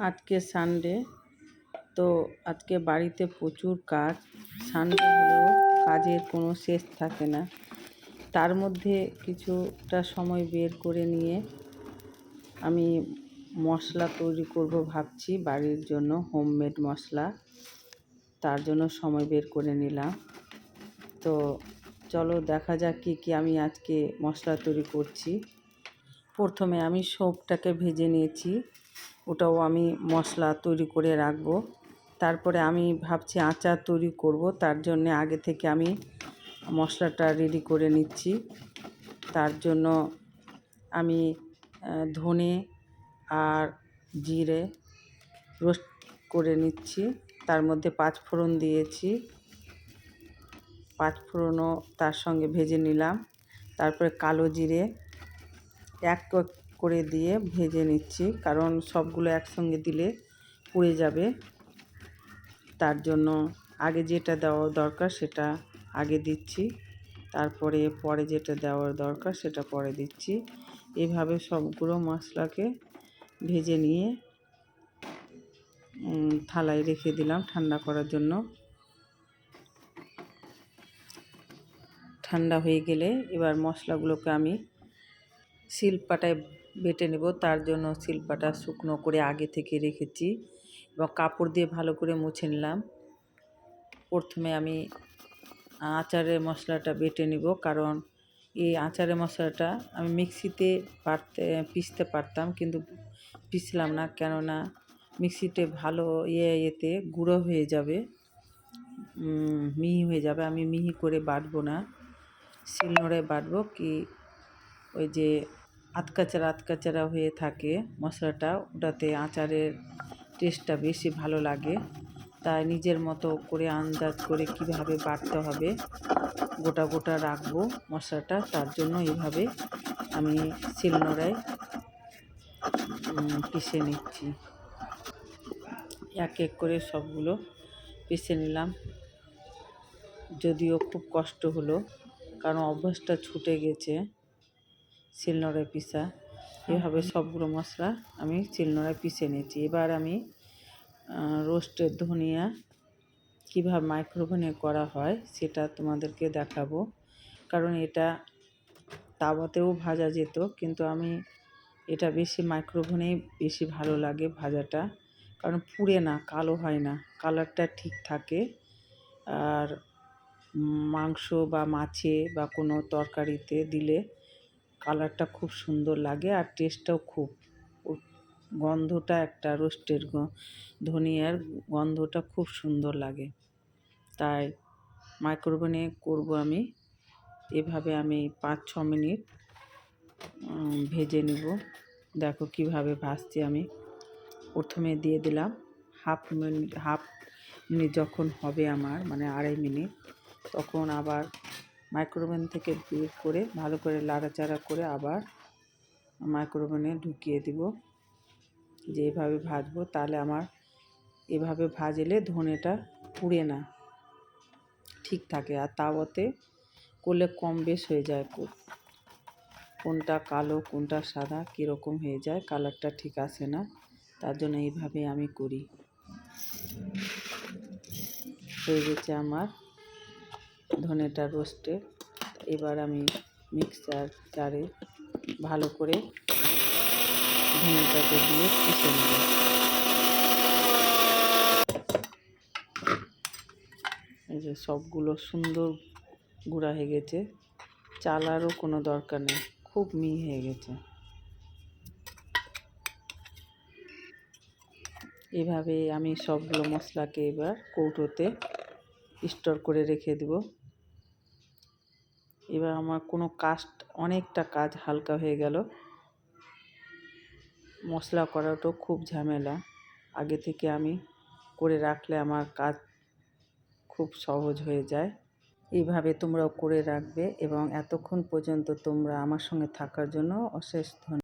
আজকে সানডে তো আজকে বাড়িতে প্রচুর কাজ। সানডে হলেও কাজের কোনো শেষ থাকে না। তার মধ্যে কিছুটা সময় বের করে নিয়ে আমি মশলা তৈরি করব ভাবছি, বাড়ির জন্য হোমমেড মশলা। তার জন্য সময় বের করে নিলাম। তো চলো দেখা যাক কী কী আমি আজকে মশলা তৈরি করছি। প্রথমে আমি সবটাকে ভেজে নিয়েছি। ওটাও আমি মশলা তৈরি করে রাখব। তারপরে আমি ভাবছি আচার তৈরি করব, তার জন্য আগে থেকে আমি মশলাটা রেডি করে নিচ্ছি। তার জন্য আমি ধনে আর জিরে রোস্ট করে নিচ্ছি। তার মধ্যে পাঁচ ফোড়ন দিয়েছি। পাঁচ ফোড়নও তার সঙ্গে ভেজে নিলাম। তারপরে কালো জিরে, এক করে দিয়ে ভেজে নিচ্ছি, কারণ সবগুলো একসঙ্গে দিলে পুড়ে যাবে। তার জন্য আগে যেটা দেওয়া দরকার সেটা আগে দিচ্ছি, তারপরে পরে যেটা দেওয়ার দরকার সেটা পরে দিচ্ছি। এভাবে সবগুলো মশলাকে ভেজে নিয়ে থালায় রেখে দিলাম ঠান্ডা করার জন্য। ঠান্ডা হয়ে গেলে এবার মশলাগুলোকে আমি শিলপাটায় বেটে নেব। তার জন্য শিলপাটা শুকনো করে আগে থেকে রেখেছি এবং কাপড় দিয়ে ভালো করে মুছে নিলাম। প্রথমে আমি আচারের মশলাটা বেটে নিব কারণ এই আচারের মশলাটা আমি মিক্সিতে পারতে পিসতে পারতাম কিন্তু পিসলাম না কেননা মিক্সিতে ভালো ইয়ে ইয়েতে গুঁড়ো হয়ে যাবে মিহি হয়ে যাবে। আমি মিহি করে বাটবো না, শিলনোড়ায় বাটবো কি ওই যে আতকাচারা আতকাচারা হয়ে থাকে মশলাটা। ওটাতে আচারের টেস্টটা বেশি ভালো লাগে। তাই নিজের মতো করে আন্দাজ করে কীভাবে বাটতে হবে, গোটা গোটা রাখব মশলাটা। তার জন্য এইভাবে আমি শিলনোড়ায় পিষে নিচ্ছি। এক এক করে সবগুলো পিষে নিলাম। যদিও খুব কষ্ট হলো, কারণ অভ্যাসটা ছুটে গেছে। শিলনোড়ায় পিসা। এভাবে সবগুলো মশলা আমি শিলনোড়ায় পিষে নিয়েছি। এবার আমি রোস্টের ধনিয়া কীভাবে মাইক্রোওভেনে করা হয় সেটা তোমাদেরকে দেখাবো। কারণ এটা তাওয়াতেও ভাজা যেত কিন্তু আমি এটা বেশি মাইক্রোওভেনেই বেশি ভালো লাগে ভাজাটা। কারণ পুড়ে না কালো হয় না কালারটা ঠিক থাকে। আর মাংস বা মাছে বা কোনো তরকারিতে দিলে কালারটা খুব সুন্দর লাগে আর টেস্টটাও খুব। গন্ধটা একটা রোস্টের ধনিয়ার গন্ধটা খুব সুন্দর লাগে। তাই মাইক্রোওভেনে করব আমি। এভাবে আমি পাঁচ ছ মিনিট ভেজে নিব। দেখো কীভাবে ভাজছি আমি। প্রথমে দিয়ে দিলাম হাফ মিনিট হাফ মিনিট যখন হবে আমার মানে আড়াই মিনিট, তখন আবার মাইক্রোওভেন থেকে বের করে ভালো করে লাড়াচাড়া করে আবার মাইক্রোওভেনে ঢুকিয়ে দিব। যে এভাবে ভাজবো তাহলে আমার এভাবে ভাজলে ধনেটা পুড়ে না, ঠিক থাকে। আর তাওয়াতে করলে কম বেশ হয়ে যায় কোনটা কালো, কোনটা সাদা, কীরকম হয়ে যায় কালারটা ঠিক আসে না, তার জন্য এইভাবে আমি করি। হয়ে গেছে আমার ধনেটা রোস্টে। এবার আমি মিক্সার জারে ভালো করে ধনেটাকে দিয়ে পিষে নেব। এই যে সবগুলো সুন্দর গুঁড়া হয়ে গেছে। চালারও কোনো দরকার নেই, খুব মিহি হয়ে গেছে। এভাবে আমি সবগুলো মশলাকে এবার কৌটোতে স্টোর করে রেখে দেব। এবার আমার কোনো কাস্ট অনেকটা কাজ হালকা হয়ে গেল। মশলা করাটাও খুব ঝামেলা। আগে থেকে আমি করে রাখলে আমার কাজ খুব সহজ হয়ে যায়। এইভাবে তোমরাও করে রাখবে এবং এতক্ষণ পর্যন্ত তোমরা আমার সঙ্গে থাকার জন্য অশেষ ধন্যবাদ